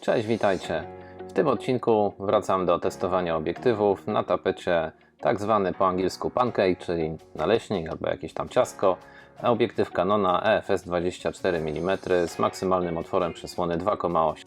Cześć, witajcie. W tym odcinku wracam do testowania obiektywów na tapecie tak zwany po angielsku pancake, czyli naleśnik albo jakieś tam ciastko. Obiektyw Canona EFS 24 mm z maksymalnym otworem przysłony 2,8.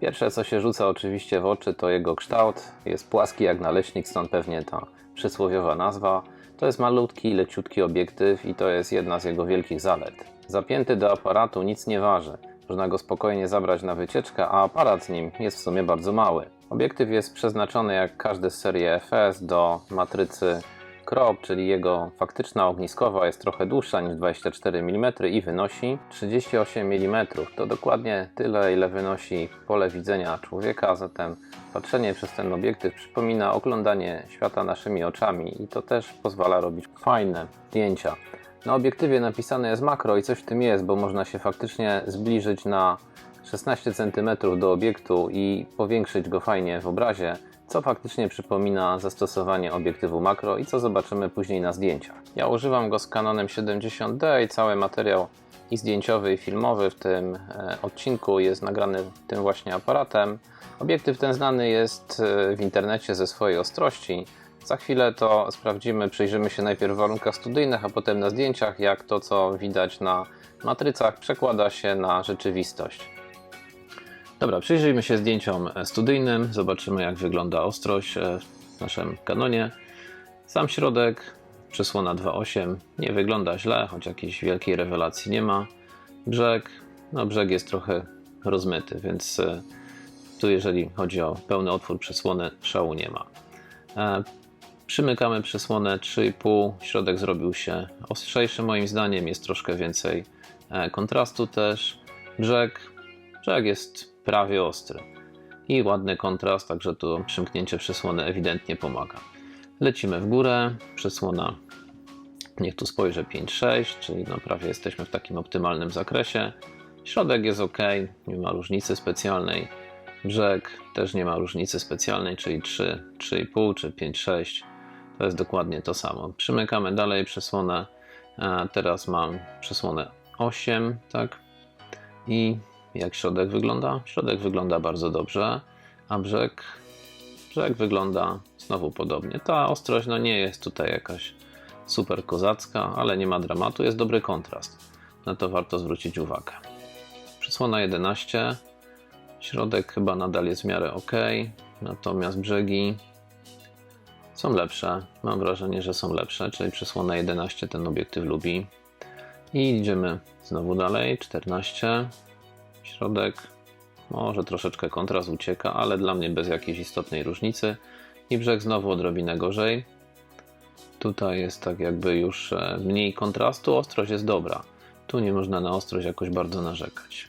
Pierwsze co się rzuca oczywiście w oczy to jego kształt. Jest płaski jak naleśnik, stąd pewnie ta przysłowiowa nazwa. To jest malutki, leciutki obiektyw i to jest jedna z jego wielkich zalet. Zapięty do aparatu nic nie waży. Można go spokojnie zabrać na wycieczkę, a aparat z nim jest w sumie bardzo mały. Obiektyw jest przeznaczony jak każdy z serii FS do matrycy crop, czyli jego faktyczna ogniskowa jest trochę dłuższa niż 24 mm i wynosi 38 mm. To dokładnie tyle, ile wynosi pole widzenia człowieka, zatem patrzenie przez ten obiektyw przypomina oglądanie świata naszymi oczami i to też pozwala robić fajne zdjęcia. Na obiektywie napisane jest makro i coś w tym jest, bo można się faktycznie zbliżyć na 16 cm do obiektu i powiększyć go fajnie w obrazie, co faktycznie przypomina zastosowanie obiektywu makro i co zobaczymy później na zdjęciach. Ja używam go z Canonem 70D i cały materiał i zdjęciowy i filmowy w tym e, odcinku jest nagrany tym właśnie aparatem. Obiektyw ten znany jest e, w internecie ze swojej ostrości. Za chwilę to sprawdzimy, przyjrzymy się najpierw w warunkach studyjnych, a potem na zdjęciach, jak to co widać na matrycach przekłada się na rzeczywistość. Dobra, przyjrzyjmy się zdjęciom studyjnym, zobaczymy jak wygląda ostrość e, w naszym kanonie. Sam środek, przysłona 2.8, nie wygląda źle, choć jakiejś wielkiej rewelacji nie ma. Brzeg, no brzeg jest trochę rozmyty, więc e, tu jeżeli chodzi o pełny otwór przysłony, szału nie ma. Przymykamy przysłonę 3,5, środek zrobił się ostrzejszy moim zdaniem, jest troszkę więcej e, kontrastu też. Brzeg, brzeg jest prawie ostry i ładny kontrast, także to przymknięcie przysłony ewidentnie pomaga. Lecimy w górę, przysłona niech tu spojrzę 5,6, czyli no prawie jesteśmy w takim optymalnym zakresie. Środek jest ok, nie ma różnicy specjalnej. Brzeg też nie ma różnicy specjalnej, czyli 3, 3,5 czy 5,6 to jest dokładnie to samo. Przymykamy dalej przysłonę. A teraz mam przysłonę 8, tak? I jak środek wygląda? Środek wygląda bardzo dobrze, a brzeg, brzeg wygląda znowu podobnie. Ta ostrość no nie jest tutaj jakaś super kozacka, ale nie ma dramatu, jest dobry kontrast. Na to warto zwrócić uwagę. Przysłona 11. Środek chyba nadal jest w miarę ok, natomiast brzegi są lepsze. Mam wrażenie, że są lepsze, czyli przysłona 11 ten obiektyw lubi. I idziemy znowu dalej. 14. Środek. Może troszeczkę kontrast ucieka, ale dla mnie bez jakiejś istotnej różnicy. I brzeg znowu odrobinę gorzej. Tutaj jest tak jakby już e, mniej kontrastu. Ostrość jest dobra. Tu nie można na ostrość jakoś bardzo narzekać.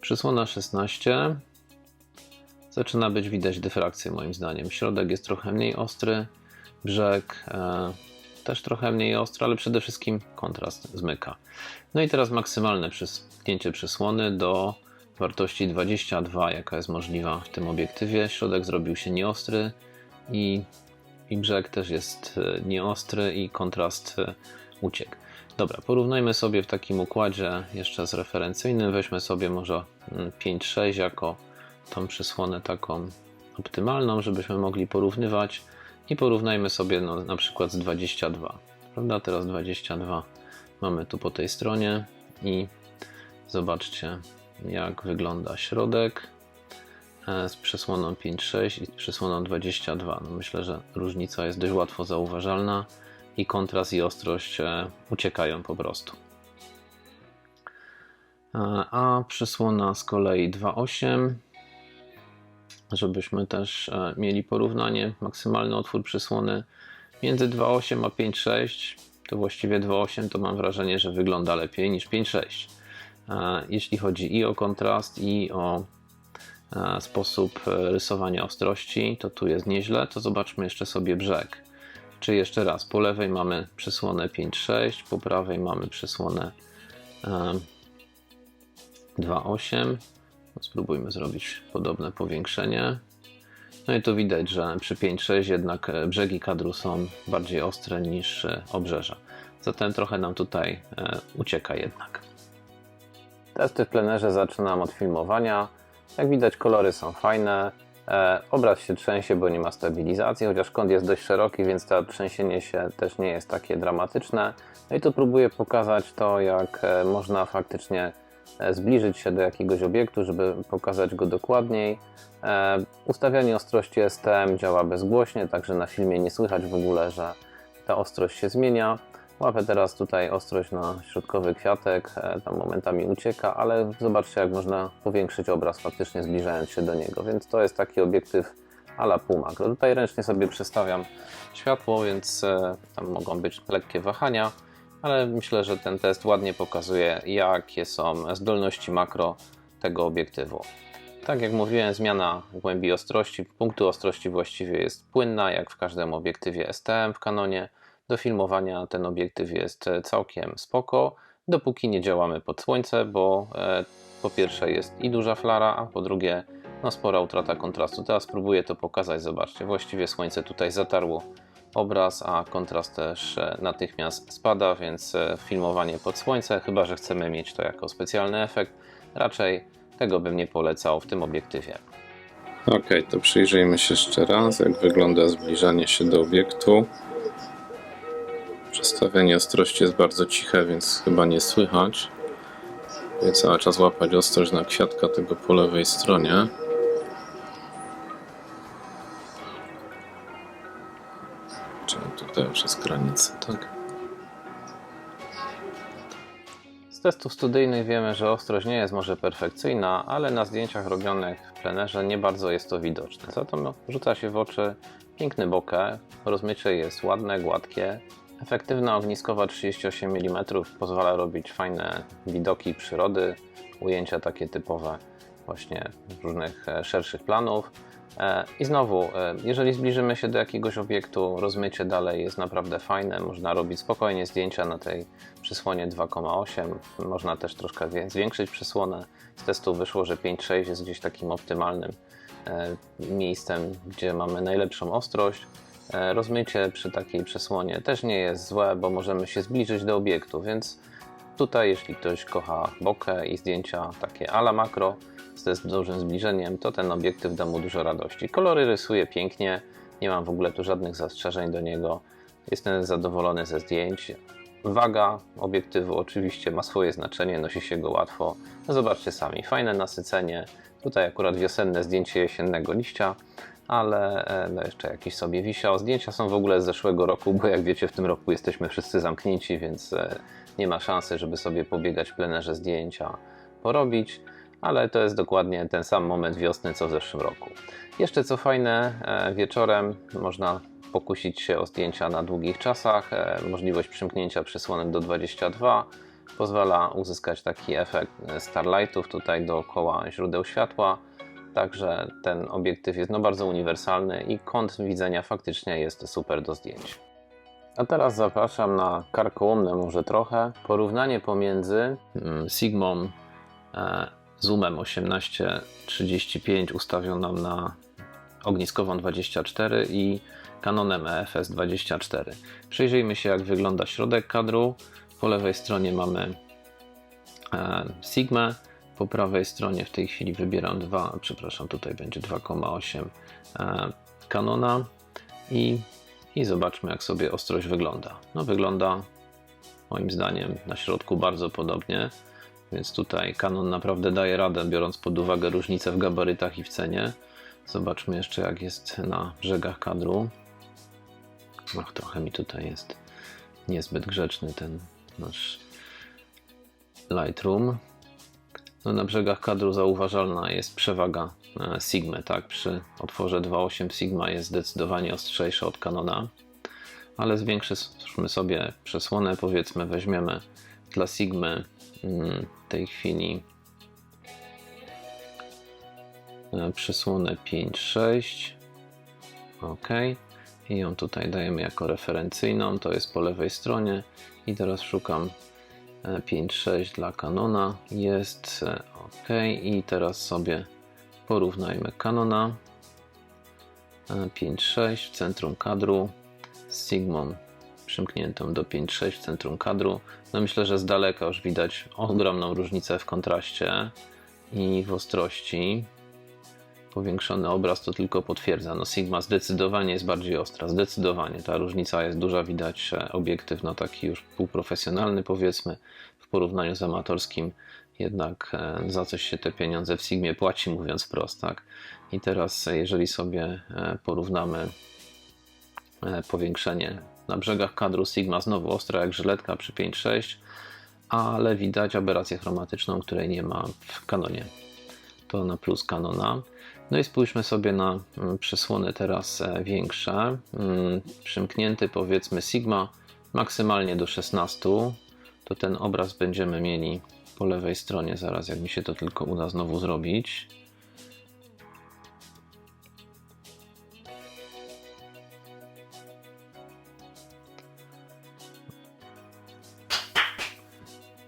Przysłona 16 zaczyna być widać dyfrakcję moim zdaniem. Środek jest trochę mniej ostry, brzeg e, też trochę mniej ostry, ale przede wszystkim kontrast zmyka. No i teraz maksymalne przyspięcie przysłony do wartości 22, jaka jest możliwa w tym obiektywie. Środek zrobił się nieostry i, i brzeg też jest e, nieostry i kontrast e, uciekł. Dobra, porównajmy sobie w takim układzie jeszcze z referencyjnym. Weźmy sobie może 5-6 jako tą przysłonę taką optymalną, żebyśmy mogli porównywać i porównajmy sobie no, na przykład z 22. Prawda? Teraz 22 mamy tu po tej stronie i zobaczcie jak wygląda środek e, z przysłoną 5.6 i z przysłoną 22. No myślę, że różnica jest dość łatwo zauważalna i kontrast i ostrość e, uciekają po prostu. E, a przysłona z kolei 2.8 żebyśmy też e, mieli porównanie. Maksymalny otwór przysłony między 2.8 a 5.6 to właściwie 2.8 to mam wrażenie, że wygląda lepiej niż 5.6. E, jeśli chodzi i o kontrast, i o e, sposób rysowania ostrości, to tu jest nieźle. To zobaczmy jeszcze sobie brzeg. Czy jeszcze raz, po lewej mamy przysłonę 5.6, po prawej mamy przysłonę 2.8 Spróbujmy zrobić podobne powiększenie. No i tu widać, że przy 5.6 jednak e, brzegi kadru są bardziej ostre niż e, obrzeża. Zatem trochę nam tutaj e, ucieka jednak. Testy w plenerze zaczynam od filmowania. Jak widać kolory są fajne, obraz się trzęsie, bo nie ma stabilizacji, chociaż kąt jest dość szeroki, więc to trzęsienie się też nie jest takie dramatyczne. No i tu próbuję pokazać to, jak można faktycznie zbliżyć się do jakiegoś obiektu, żeby pokazać go dokładniej. E, Ustawianie ostrości STM działa bezgłośnie, także na filmie nie słychać w ogóle, że ta ostrość się zmienia. Łapę teraz tutaj ostrość na środkowy kwiatek, e, tam momentami ucieka, ale zobaczcie jak można powiększyć obraz faktycznie zbliżając się do niego, więc to jest taki obiektyw a la pół makro. Tutaj ręcznie sobie przestawiam światło, więc e, tam mogą być lekkie wahania, ale myślę, że ten test ładnie pokazuje jakie są zdolności makro tego obiektywu. Tak jak mówiłem, zmiana głębi ostrości, punktu ostrości właściwie jest płynna, jak w każdym obiektywie STM w Canonie. Do filmowania ten obiektyw jest całkiem spoko, dopóki nie działamy pod słońce, bo e, po pierwsze jest i duża flara, a po drugie no, spora utrata kontrastu. Teraz spróbuję to pokazać, zobaczcie, właściwie słońce tutaj zatarło obraz, a kontrast też e, natychmiast spada, więc e, filmowanie pod słońce, chyba że chcemy mieć to jako specjalny efekt, raczej tego bym nie polecał w tym obiektywie. Ok, to przyjrzyjmy się jeszcze raz, jak wygląda zbliżanie się do obiektu. Przestawienie ostrości jest bardzo ciche, więc chyba nie słychać. I cały czas łapać ostrość na kwiatka tego po lewej stronie. Czyli tutaj już jest granica, tak? Z testów studyjnych wiemy, że ostrość nie jest może perfekcyjna, ale na zdjęciach robionych w plenerze nie bardzo jest to widoczne. Za to rzuca się w oczy piękny bokeh, rozmycie jest ładne, gładkie. Efektywna ogniskowa 38 mm pozwala robić fajne widoki przyrody, ujęcia takie typowe właśnie różnych e, szerszych planów. E, I znowu, e, jeżeli zbliżymy się do jakiegoś obiektu, rozmycie dalej jest naprawdę fajne. Można robić spokojnie zdjęcia na tej przysłonie 2,8. Można też troszkę zwiększyć przysłonę. Z testu wyszło, że 5,6 jest gdzieś takim optymalnym miejscem, gdzie mamy najlepszą ostrość. Rozmycie przy takiej przysłonie też nie jest złe, bo możemy się zbliżyć do obiektu, więc tutaj jeśli ktoś kocha bokeh i zdjęcia takie ala makro, z dużym zbliżeniem, to ten obiektyw da mu dużo radości. Kolory rysuje pięknie, nie mam w ogóle tu żadnych zastrzeżeń do niego. Jestem zadowolony ze zdjęć. Waga obiektywu oczywiście ma swoje znaczenie, nosi się go łatwo. No zobaczcie sami, fajne nasycenie. Tutaj akurat wiosenne zdjęcie jesiennego liścia, ale e, no jeszcze jakiś sobie wisiał. Zdjęcia są w ogóle z zeszłego roku, bo jak wiecie w tym roku jesteśmy wszyscy zamknięci, więc e, nie ma szansy, żeby sobie pobiegać plenerze zdjęcia porobić ale to jest dokładnie ten sam moment wiosny co w zeszłym roku. Jeszcze co fajne, e, wieczorem można pokusić się o zdjęcia na długich czasach. E, Możliwość przymknięcia przysłonek do 22 pozwala uzyskać taki efekt starlightów tutaj dookoła źródeł światła. Także ten obiektyw jest no bardzo uniwersalny i kąt widzenia faktycznie jest super do zdjęć. A teraz zapraszam na karkołomne może trochę porównanie pomiędzy mm, Sigmą e, zoomem 1835 ustawioną na ogniskową 24 i Canonem E EFS 24. Przyjrzyjmy się jak wygląda środek kadru. Po lewej stronie mamy e, Sigmę, po prawej stronie w tej chwili wybieram 2, przepraszam, tutaj będzie 2,8 e, Canona i, i zobaczmy jak sobie ostrość wygląda. No wygląda moim zdaniem na środku bardzo podobnie. Więc tutaj Canon naprawdę daje radę, biorąc pod uwagę różnice w gabarytach i w cenie. Zobaczmy jeszcze, jak jest na brzegach kadru. Ach, trochę mi tutaj jest niezbyt grzeczny ten nasz Lightroom. No, na brzegach kadru zauważalna jest przewaga e, Sigmy, tak? Przy otworze 2.8 Sigma jest zdecydowanie ostrzejsza od Canona, ale zwiększymy sobie przesłonę, powiedzmy, weźmiemy dla Sigmy w tej chwili. E, przysłonę 5.6 ok. I ją tutaj dajemy jako referencyjną. To jest po lewej stronie. I teraz szukam e, 5.6 dla Canona jest e, ok. I teraz sobie porównajmy Canona e, 5.6 w centrum kadru. Z przymkniętą do 5.6 w centrum kadru. No myślę, że z daleka już widać ogromną różnicę w kontraście i w ostrości. powiększony obraz to tylko potwierdza. No Sigma zdecydowanie jest bardziej ostra, zdecydowanie. Ta różnica jest duża, widać obiektyw no taki już półprofesjonalny powiedzmy w porównaniu z amatorskim. Jednak e, za coś się te pieniądze w Sigmie płaci, mówiąc wprost, tak? I teraz jeżeli sobie e, porównamy e, powiększenie na brzegach kadru Sigma znowu ostra jak żyletka przy 5.6, ale widać aberrację chromatyczną, której nie ma w kanonie to na plus Canona. No i spójrzmy sobie na mm, przesłony teraz e, większe. Mm, Przymknięty powiedzmy Sigma maksymalnie do 16. To ten obraz będziemy mieli po lewej stronie zaraz, jak mi się to tylko uda znowu zrobić.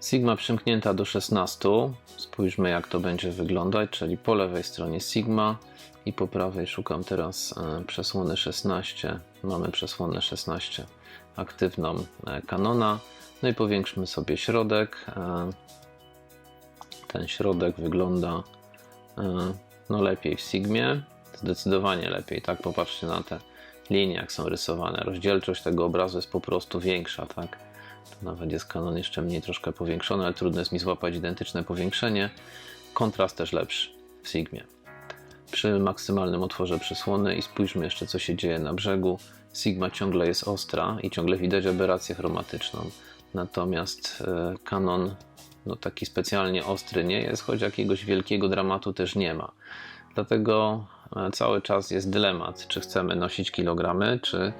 Sigma przymknięta do 16. Spójrzmy, jak to będzie wyglądać, czyli po lewej stronie Sigma i po prawej szukam teraz e, przesłony 16. Mamy przesłonę 16 aktywną e, Canona. No i powiększmy sobie środek. E, Ten środek wygląda no lepiej w Sigmie. Zdecydowanie lepiej, tak? Popatrzcie na te linie, jak są rysowane. Rozdzielczość tego obrazu jest po prostu większa, tak? Tu nawet jest kanon jeszcze mniej troszkę powiększony, ale trudno jest mi złapać identyczne powiększenie. Kontrast też lepszy w Sigmie. Przy maksymalnym otworze przysłony i spójrzmy jeszcze co się dzieje na brzegu. Sigma ciągle jest ostra i ciągle widać aberrację chromatyczną. Natomiast e, kanon no taki specjalnie ostry nie jest, choć jakiegoś wielkiego dramatu też nie ma. Dlatego e, cały czas jest dylemat, czy chcemy nosić kilogramy, czy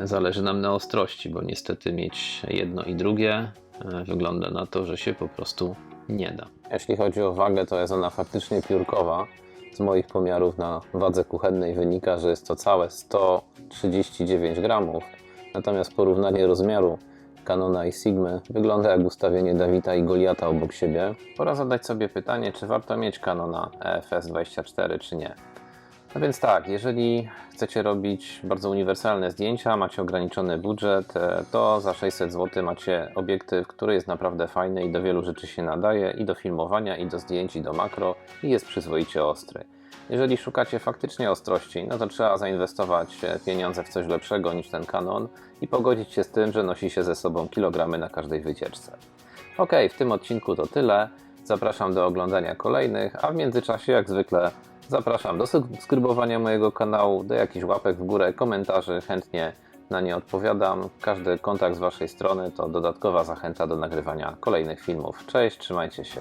Zależy nam na ostrości, bo niestety mieć jedno i drugie e, wygląda na to, że się po prostu nie da. Jeśli chodzi o wagę, to jest ona faktycznie piórkowa. Z moich pomiarów na wadze kuchennej wynika, że jest to całe 139 gramów. Natomiast porównanie rozmiaru Canona i Sigmy wygląda jak ustawienie Dawida i Goliata obok siebie. Pora zadać sobie pytanie, czy warto mieć Canona EFS 24 czy nie. No więc tak, jeżeli chcecie robić bardzo uniwersalne zdjęcia, macie ograniczony budżet, e, to za 600 zł macie obiektyw, który jest naprawdę fajny i do wielu rzeczy się nadaje, i do filmowania, i do zdjęć, i do makro, i jest przyzwoicie ostry. Jeżeli szukacie faktycznie ostrości, no to trzeba zainwestować e, pieniądze w coś lepszego niż ten Canon i pogodzić się z tym, że nosi się ze sobą kilogramy na każdej wycieczce. Ok, w tym odcinku to tyle. Zapraszam do oglądania kolejnych, a w międzyczasie, jak zwykle, zapraszam do subskrybowania mojego kanału, do jakichś łapek w górę, komentarzy, chętnie na nie odpowiadam. Każdy kontakt z Waszej strony to dodatkowa zachęta do nagrywania kolejnych filmów. Cześć, trzymajcie się.